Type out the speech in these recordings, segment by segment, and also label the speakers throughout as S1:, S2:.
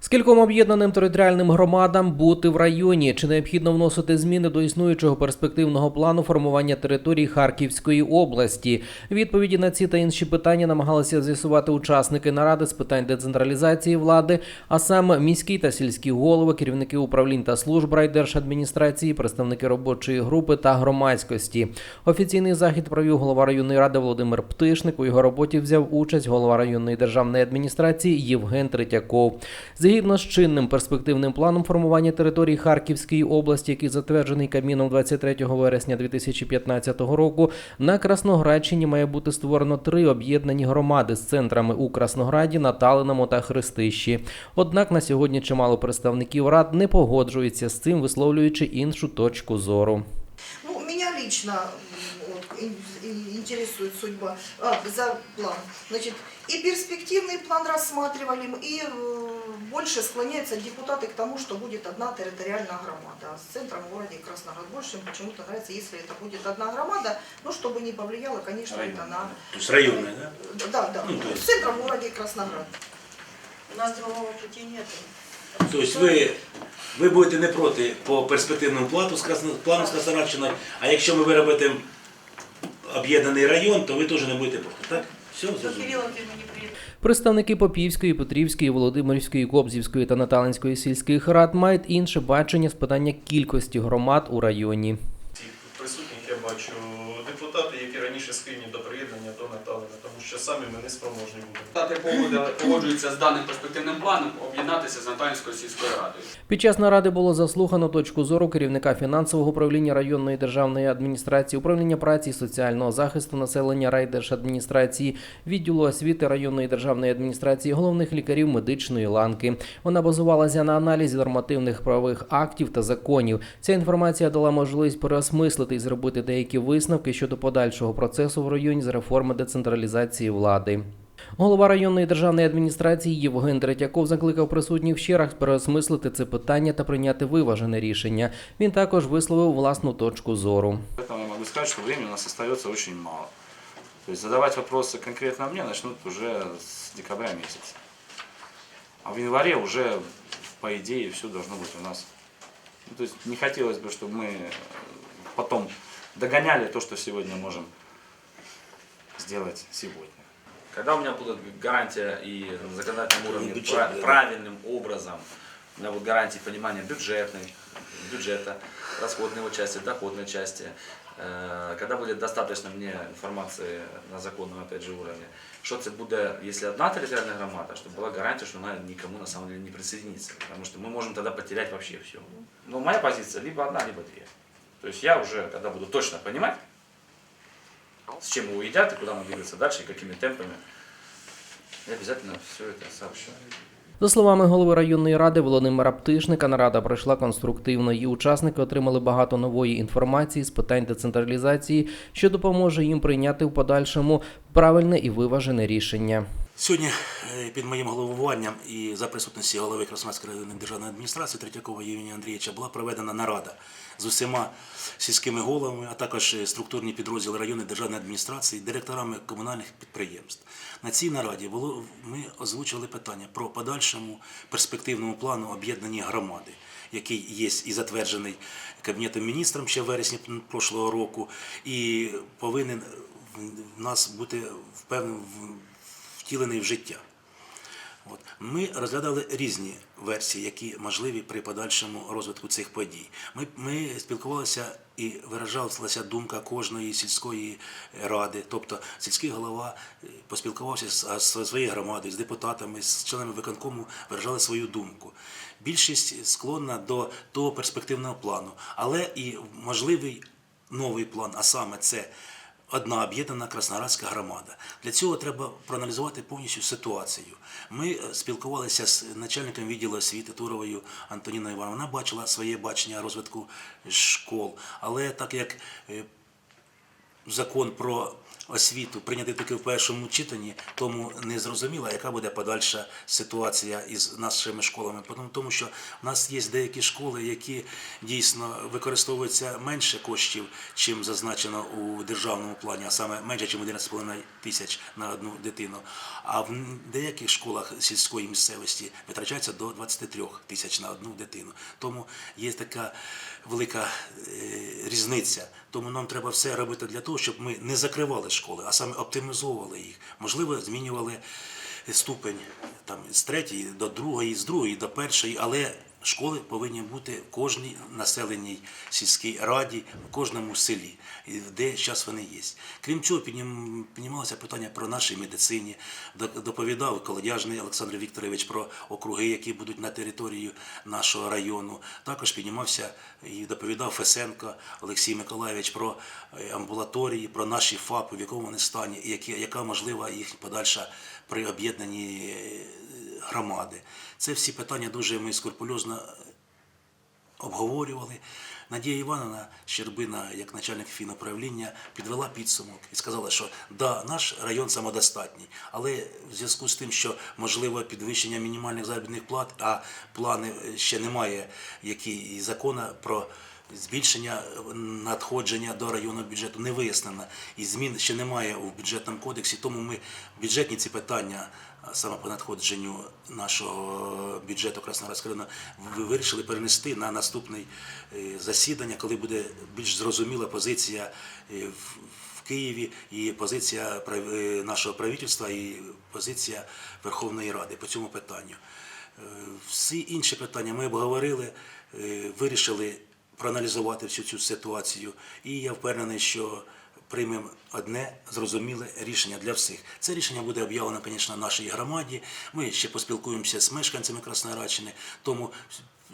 S1: Скільком об'єднаним територіальним громадам бути в районі? Чи необхідно вносити зміни до існуючого перспективного плану формування території Харківської області? Відповіді на ці та інші питання намагалися з'ясувати учасники наради з питань децентралізації влади, а саме міські та сільські голови, керівники управлінь та служб райдержадміністрації, представники робочої групи та громадськості. Офіційний захід провів голова районної ради Володимир Птишник. У його роботі взяв участь голова районної державної адміністрації Євген Третьяков. Згідно з чинним перспективним планом формування території Харківської області, який затверджений Кабміном 23 вересня 2015 року, на Красноградщині має бути створено три об'єднані громади з центрами у Краснограді, Наталиному та Хрестищі. Однак на сьогодні чимало представників рад не погоджуються з цим, висловлюючи іншу точку зору.
S2: Ну, меня лично интересует судьба, а, за план. Значит, и перспективный план рассматривали, и э, больше склоняются депутаты к тому, что будет одна территориальная громада. А С центром в городе Красноград больше им почему-то нравится, если это будет одна громада, ну, чтобы не повлияло, конечно, это на...
S3: То есть районная, да?
S2: Да, да,
S3: Ну, то есть-
S2: с центром в городе Красноград.
S4: У нас другого пути нет.
S3: Тобто ви, ви будете не проти по перспективному плану з Красно- плану з Краснодарщиною, а якщо ми виробимо об'єднаний район, то ви теж не будете проти, так?
S1: Представники Попівської, Петрівської, Володимирської, Кобзівської та Наталинської сільських рад мають інше бачення з питання кількості громад у районі.
S5: Ці присутніх я бачу депутати, які раніше схильні до приєднання до Наталина, тому що самі ми не спроможні будемо.
S6: Погоджуються з даним перспективним планом об'єднатися з Наталінською сільською радою.
S1: Під час наради було заслухано точку зору керівника фінансового управління районної державної адміністрації, управління праці і соціального захисту населення райдержадміністрації, відділу освіти районної державної адміністрації, головних лікарів медичної ланки. Вона базувалася на аналізі нормативних правових актів та законів. Ця інформація дала можливість переосмислити і зробити деякі висновки щодо подальшого процесу в районі з реформи децентралізації влади. Голова районної державної адміністрації Євген Третьяков закликав присутніх ще раз переосмислити це питання та прийняти виважене рішення. Він також висловив власну точку зору.
S7: Поэтому я могу сказать, что времени у нас остается очень мало. То есть задавать вопросы конкретно мне начнут уже с декабря месяца. А в январе уже, по идее, все должно быть у нас. Ну, то есть не хотелось бы, чтобы мы э, потом догоняли то, что сегодня можем Сделать сегодня.
S8: Когда у меня будет гарантия и на законодательном уровне
S3: бюджет,
S8: пра-
S3: да.
S8: правильным образом, у меня будет гарантия понимания бюджетной, бюджета, расходной его части, доходной части, э, когда будет достаточно мне информации на законном опять же уровне, что это будет, если одна территориальная громада, чтобы была гарантия, что она никому на самом деле не присоединится, потому что мы можем тогда потерять вообще все. Но моя позиция либо одна, либо две. То есть я уже, когда буду точно понимать, с чем его едят и куда мы двигаться дальше, и какими темпами, я обязательно все это сообщу.
S1: За словами голови районної ради Володимира Птишника, нарада пройшла конструктивно. Її учасники отримали багато нової інформації з питань децентралізації, що допоможе їм прийняти в подальшому правильне і виважене рішення.
S3: Сьогодні е, під моїм головуванням і за присутності голови Краснодарської районної державної адміністрації Третьякова Євгенія Андрійовича була проведена нарада з усіма сільськими головами, а також е, структурні підрозділи районної державної адміністрації, директорами комунальних підприємств. На цій нараді було ми озвучили питання про подальшому перспективному плану об'єднані громади, який є і затверджений Кабінетом міністром ще в вересні прошлого року, і повинен в нас бути впевнений втілений в життя. От. Ми розглядали різні версії, які можливі при подальшому розвитку цих подій. Ми, ми спілкувалися і виражалася думка кожної сільської ради, тобто сільський голова е, поспілкувався з, з своєю громадою, з депутатами, з членами виконкому, виражали свою думку. Більшість склонна до того перспективного плану, але і можливий новий план, а саме це одна об'єднана Краснорадська громада. Для цього треба проаналізувати повністю ситуацію. Ми е, спілкувалися з начальником відділу освіти Туровою Антоніною Івановною. Вона бачила своє бачення розвитку школ, але так як е, закон про освіту прийнятий тільки в першому читанні, тому не зрозуміло, яка буде подальша ситуація із нашими школами. Тому- Тому що в нас є деякі школи, які дійсно використовуються менше коштів, чим зазначено у державному плані, а саме менше, ніж 11,5 тисяч на одну дитину. А в деяких школах сільської місцевості витрачається до 23 тисяч на одну дитину. Тому є така велика е, різниця. Тому нам треба все робити для того, щоб ми не закривали школи, а саме оптимізовували їх. Можливо, змінювали ступень там, з третьої до другої, з другої до першої, але школи повинні бути в кожній населеній сільській раді, в кожному селі, де зараз вони є. Крім цього, піднім- піднімалося питання про нашій медицині. До- Доповідав колодяжний Олександр Вікторович про округи, які будуть на території нашого району. Також піднімався і доповідав Фесенко Олексій Миколаївич про е, амбулаторії, про наші ФАПи, в якому вони стані, і яка можлива їх подальша при об'єднанні е, громади. Це всі питання дуже ми скрупульозно обговорювали. Надія Івановна Щербина, як начальник фінуправління, підвела підсумок і сказала, що да, наш район самодостатній, але в зв'язку з тим, що можливо підвищення мінімальних заробітних плат, а плани ще немає, які і закону про збільшення надходження до районного бюджету не вияснено, і змін ще немає у бюджетному кодексі, тому ми бюджетні ці питання саме по надходженню нашого бюджету Краснодарського району ви- вирішили перенести на наступне е, засідання, коли буде більш зрозуміла позиція е, в Києві і позиція е, нашого правительства і позиція Верховної Ради по цьому питанню. Е, Всі інші питання ми обговорили, е, вирішили проаналізувати всю цю ситуацію, і я впевнений, що приймемо одне зрозуміле рішення для всіх. Це рішення буде об'явлено, звісно, нашій громаді. Ми ще поспілкуємося з мешканцями Красноярщини, тому,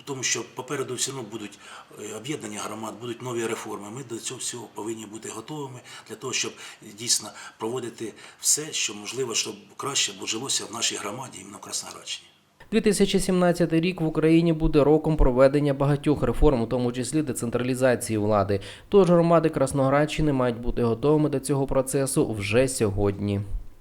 S3: тому що попереду все одно будуть е, об'єднані громад, будуть нові реформи. Ми до цього всього повинні бути готовими для того, щоб дійсно проводити все, що можливо, щоб краще жилося в нашій громаді, іменно в Красноярщині.
S1: 2017 рік в Україні буде роком проведення багатьох реформ, у тому числі децентралізації влади. Тож громади Красноградщини мають бути готовими до цього процесу вже сьогодні.